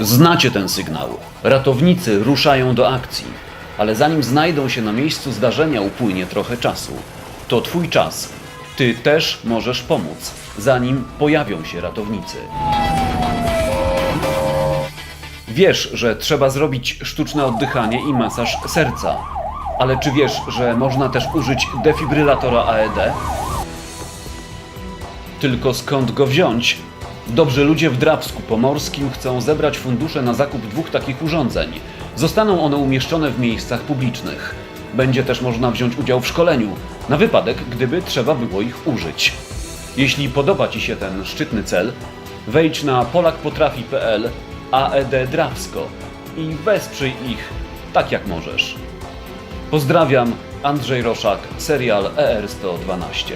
Znacie ten sygnał. Ratownicy ruszają do akcji, ale zanim znajdą się na miejscu zdarzenia, upłynie trochę czasu. To twój czas. Ty też możesz pomóc, zanim pojawią się ratownicy. Wiesz, że trzeba zrobić sztuczne oddychanie i masaż serca. Ale czy wiesz, że można też użyć defibrylatora AED? Tylko skąd go wziąć? Dobrzy ludzie w Drawsku Pomorskim chcą zebrać fundusze na zakup dwóch takich urządzeń. Zostaną one umieszczone w miejscach publicznych. Będzie też można wziąć udział w szkoleniu, na wypadek, gdyby trzeba było ich użyć. Jeśli podoba Ci się ten szczytny cel, wejdź na polakpotrafi.pl AED i wesprzyj ich tak jak możesz. Pozdrawiam, Andrzej Roszak, serial ER112.